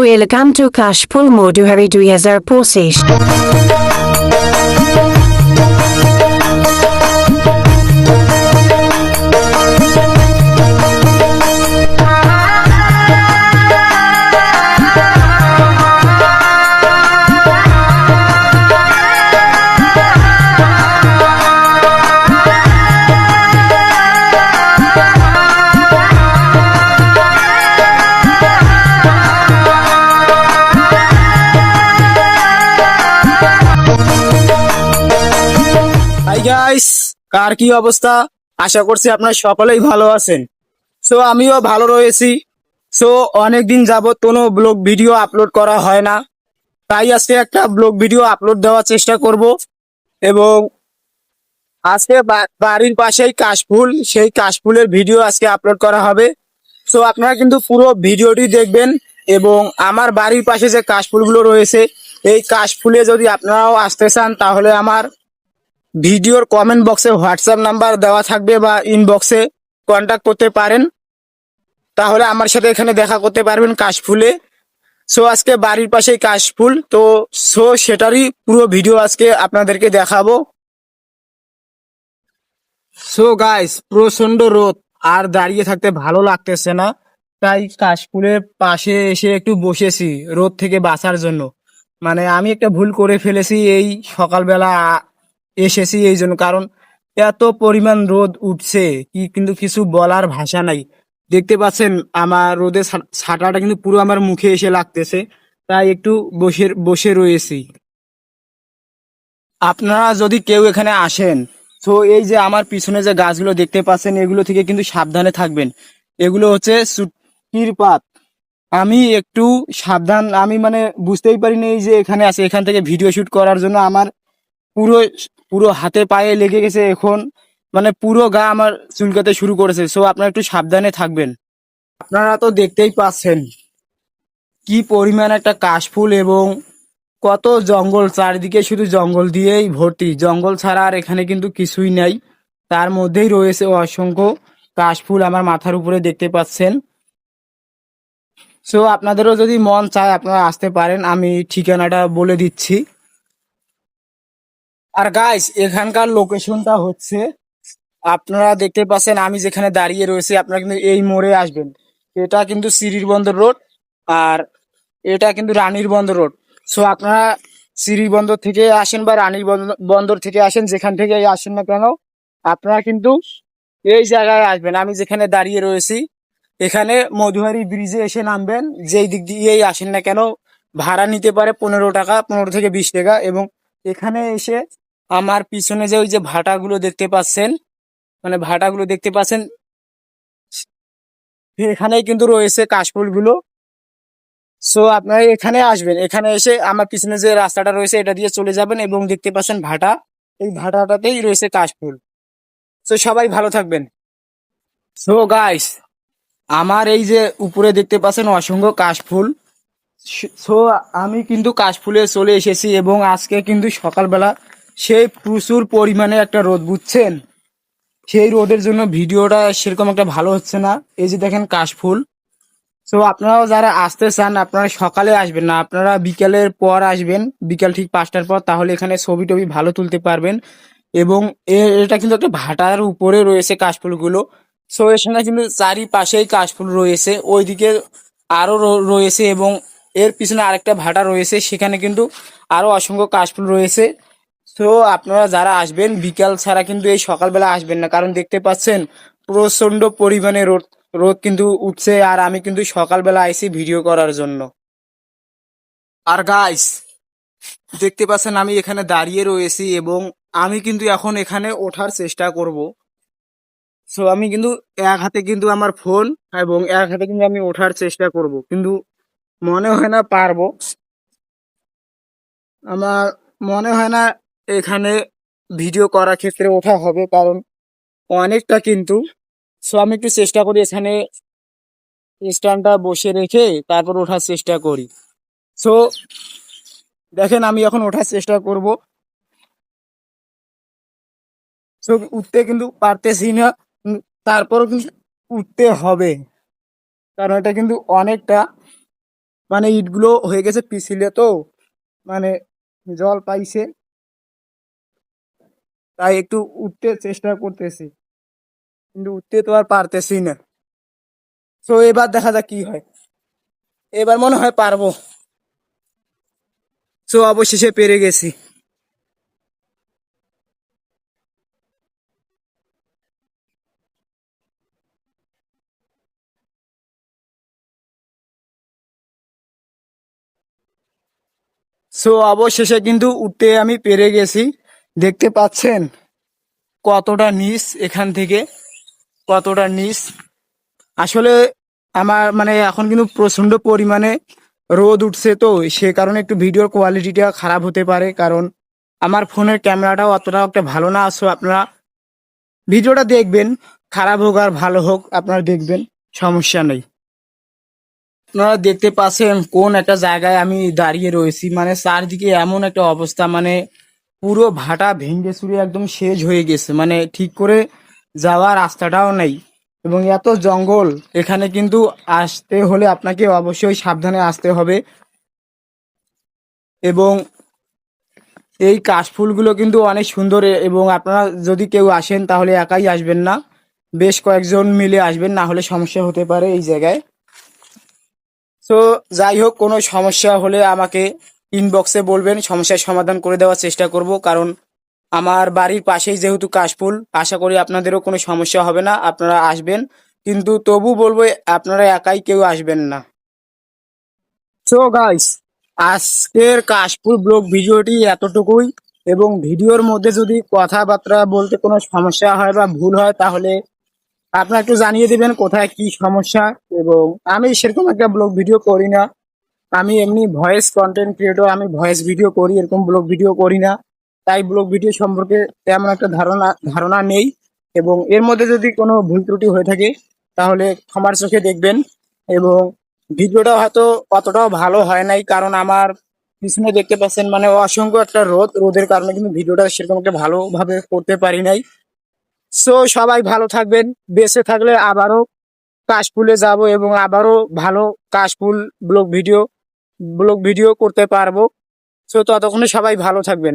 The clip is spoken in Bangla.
Welcome to Kashpul Moduhari 2025 কার কি অবস্থা? আশা করছি আপনারা সকলেই ভালো আছেন। সো আমিও ভালো রয়েছি। সো অনেকদিন যাবত কোনো ব্লগ ভিডিও আপলোড করা হয় না। তাই আজকে একটা ব্লগ ভিডিও আপলোড দেওয়ার চেষ্টা করব এবং আজকে বাড়ির পাশেই কাশফুল, সেই কাশফুলের ভিডিও আজকে আপলোড করা হবে। সো আপনারা কিন্তু পুরো ভিডিওটি দেখবেন এবং আমার বাড়ির পাশে যে কাশফুলগুলো রয়েছে, এই কাশফুলে যদি আপনারাও আসতে চান, তাহলে আমার ভিডিওর কমেন্ট বক্সে হোয়াটসঅ্যাপ নাম্বার দেওয়া থাকবে বা ইনবক্সে কন্ট্যাক্ট করতে পারেন। তাহলে আমার সাথে এখানে দেখা করতে পারবেন কাশফুলে। সো আজকে বাড়ির পাশেই কাশফুল। তো সো সেটারই পুরো ভিডিও আজকে আপনাদেরকে দেখাবো। সো গাইস প্রচণ্ড রোদ। আর দাঁড়িয়ে থাকতে ভালো লাগতেছে না। তাই কাশফুলের পাশে এসে একটু বসেছি রোদ থেকে বাঁচার জন্য। মানে আমি একটা ভুল করে ফেলেছি এই সকালবেলা এসেছি এই জন্য। কারণ এত পরিমাণ রোদ উঠছে কি কিন্তু কিছু বলার ভাষা নাই। দেখতে পাচ্ছেন আমার রোদের ছা- ছাটাটা কিন্তু পুরো আমার মুখে এসে লাগতেছে। তাই একটু বসে বসে রয়েছি। আপনারা যদি কেউ এখানে আসেন, তো এই যে আমার পিছনে যে গাছগুলো দেখতে পাচ্ছেন, এগুলো থেকে কিন্তু সাবধানে থাকবেন। এগুলো হচ্ছে সুটকির পাত। আমি একটু সাবধান, আমি মানে বুঝতেই পারিনি এই যে এখানে আছে। এখান থেকে ভিডিও শুট করার জন্য আমার পুরো পুরো হাতে পায়ে লেগে গেছে এখন। মানে পুরো গা আমার চুলকাতে শুরু করেছে। সো আপনারা একটু সাবধানে থাকবেন। আপনারা তো দেখতেই পাচ্ছেন কি পরিমাণ একটা কাশফুল এবং কত জঙ্গল, চারিদিকে শুধু জঙ্গল দিয়েই ভর্তি। জঙ্গল ছাড়া আর এখানে কিন্তু কিছুই নাই। তার মধ্যেই রয়েছে অসংখ্য কাশফুল আমার মাথার উপরে দেখতে পাচ্ছেন। সো আপনাদেরও যদি মন চায়, আপনারা আসতে পারেন। আমি ঠিকানাটা বলে দিচ্ছি। আর গাইস এখানকার লোকেশনটা হচ্ছে, আপনারা দেখতে পাচ্ছেন, আমি যেখানে দাঁড়িয়ে রয়েছি, আপনারা কিন্তু এই মোড়ে আসবেন। এটা কিন্তু সিরির বন্দর রোড, আর এটা কিন্তু রানীর বন্দর রোড। সো আপনারা সিরির বন্দর থেকে আসেন বা রানীর বন্দর থেকে আসেন, যেখান থেকে আসেন না কেন, আপনারা কিন্তু এই জায়গায় আসবেন। আমি যেখানে দাঁড়িয়ে রয়েছি, এখানে মধুহারি ব্রিজে এসে নামবেন। যেই দিক দিয়েই আসেন না কেন, ভাড়া নিতে পারে পনেরো টাকা, পনেরো থেকে বিশ টাকা, এবং এখানে এসে আমার পিছনে যে ওই যে ভাটাগুলো দেখতে পাচ্ছেন মানে ভাটাগুলো দেখতে পাচ্ছেন, এখানেই কিন্তু রয়েছে কাশফুলগুলো। সো আপনারা এখানে আসবেন, এখানে এসে আমার পিছনে যে রাস্তাটা রয়েছে, এটা দিয়ে চলে যাবেন এবং দেখতে পাচ্ছেন ভাটা। এই ভাটাটাতেই রয়েছে কাশফুল। সো সবাই ভালো থাকবেন। সো গাইস আমার এই যে উপরে দেখতে পাচ্ছেন অসংখ্য কাশফুল। সো আমি কিন্তু কাশফুলে চলে এসেছি এবং আজকে কিন্তু সকালবেলা সেই প্রচুর পরিমাণে একটা রোদ, বুঝছেন? সেই রোদের জন্য ভিডিওটা সেরকম একটা ভালো হচ্ছে না। এই যে দেখেন কাশফুল। সো আপনারাও যারা আসতে চান, আপনারা সকালে আসবেন না, আপনারা বিকেলের পর আসবেন, বিকাল ঠিক পাঁচটার পর, তাহলে এখানে ছবি টবি ভালো তুলতে পারবেন। এবং এটা কিন্তু একটা ভাটার উপরে রয়েছে কাশফুলগুলো। সো এখানে কিন্তু চারিপাশেই কাশফুল রয়েছে, ওইদিকে আরও র- রয়েছে এবং এর পিছনে আরেকটা ভাটা রয়েছে, সেখানে কিন্তু আরও অসংখ্য কাশফুল রয়েছে। তো আপনারা যারা আসবেন, বিকাল ছাড়া কিন্তু এই সকালবেলা আসবেন না। কারণ দেখতে পাচ্ছেন প্রচণ্ড পরিমাণে রোদ রোদ কিন্তু উঠছে আর আমি কিন্তু সকালবেলা আইছি ভিডিও করার জন্য। আর গাইস দেখতে পাচ্ছেন আমি এখানে দাঁড়িয়ে রয়েছি এবং আমি কিন্তু এখন এখানে ওঠার চেষ্টা করব। সো আমি কিন্তু এক হাতে কিন্তু আমার ফোন এবং এক হাতে কিন্তু আমি ওঠার চেষ্টা করব। কিন্তু মনে হয় না পারব। আমার মনে হয় না এখানে ভিডিও করার ক্ষেত্রে ওঠা হবে, কারণ অনেকটা কিন্তু। সো আমি একটু চেষ্টা করি এখানে স্ট্যান্ডটা বসে রেখে তারপর ওঠার চেষ্টা করি। সো দেখেন আমি এখন ওঠার চেষ্টা করব। সো উঠতে কিন্তু পারতেছি না তারপরও কিন্তু উঠতে হবে। কারণ এটা কিন্তু অনেকটা মানে ইটগুলো হয়ে গেছে পিছিলে তো মানে জল পাইছে। তাই একটু উঠতে চেষ্টা করতেছি। কিন্তু উঠতে তো আর পারতেছি না। তো এবার দেখা যাক কি হয়। এবার মনে হয় পারব। তো অবশেষে পেরে গেছি। সো অবশেষে কিন্তু উঠতে আমি পেরে গেছি। দেখতে পাচ্ছেন কতটা নিচ এখান থেকে? কতটা নিচ আসলে আমার মানে এখন কিন্তু প্রচণ্ড পরিমাণে রোদ উঠছে তো, সে কারণে একটু ভিডিওর কোয়ালিটিটা খারাপ হতে পারে, কারণ আমার ফোনের ক্যামেরাটাও অতটা একটা ভালো না। সো আপনারা ভিডিওটা দেখবেন, খারাপ হোক আর ভালো হোক, আপনারা দেখবেন, সমস্যা নেই। আপনারা দেখতে পাচ্ছেন কোন একটা জায়গায় আমি দাঁড়িয়ে রয়েছি। মানে চারদিকে এমন একটা অবস্থা মানে পুরো ভাটা ভেঙে চুরে একদম শেষ হয়ে গেছে। মানে ঠিক করে যাওয়ার রাস্তাটাও নেই। এবং এত জঙ্গল, এখানে কিন্তু আসতে হলে আপনাকে অবশ্যই সাবধানে আসতে হবে। এবং এই কাশফুলগুলো কিন্তু অনেক সুন্দর এবং আপনারা যদি কেউ আসেন তাহলে একাই আসবেন না। বেশ কয়েকজন মিলে আসবেন, না হলে সমস্যা হতে পারে এই জায়গায়। তো যাই হোক, কোনো সমস্যা হলে আমাকে ইনবক্সে বলবেন, সমস্যার সমাধান করে দেওয়ার চেষ্টা করব, কারণ আমার বাড়ির পাশেই যেহেতু কাশফুল, আশা করি আপনাদেরও কোনো সমস্যা হবে না, আপনারা আসবেন। কিন্তু তবু বলব, আপনারা একাই কেউ আসবেন না। সো গাইস আজকের কাশফুল ব্লগ ভিডিওটি এতটুকুই, এবং ভিডিওর মধ্যে যদি কথাবার্তা বলতে কোনো সমস্যা হয় বা ভুল হয়, তাহলে আপনারা একটু জানিয়ে দেবেন কোথায় কি সমস্যা, এবং আমি সেরকম একটা ব্লগ ভিডিও করি না। আমি এমনি ভয়েস কন্টেন্ট ক্রিয়েটর আমি ভয়েস ভিডিও করি, এরকম ব্লগ ভিডিও করি না। তাই ব্লগ ভিডিও সম্পর্কে তেমন একটা ধারণা ধারণা নেই। এবং এর মধ্যে যদি কোনো ভুল ত্রুটি হয়ে থাকে, তাহলে ক্ষমার চোখে দেখবেন। এবং ভিডিওটা হয়তো অতটাও ভালো হয় নাই, কারণ আমার পিছনে দেখতে পাচ্ছেন মানে অসংখ্য একটা রোদ। রোদের কারণে কিন্তু ভিডিওটা সেরকম একটা ভালোভাবে করতে পারি নাই। সো সবাই ভালো থাকবেন, বেঁচে থাকলে আবারও কাশফুলে যাব এবং আবারও ভালো কাশফুল ব্লগ ভিডিও ব্লগ ভিডিও করতে পারব। সো ততক্ষণে সবাই ভালো থাকবেন।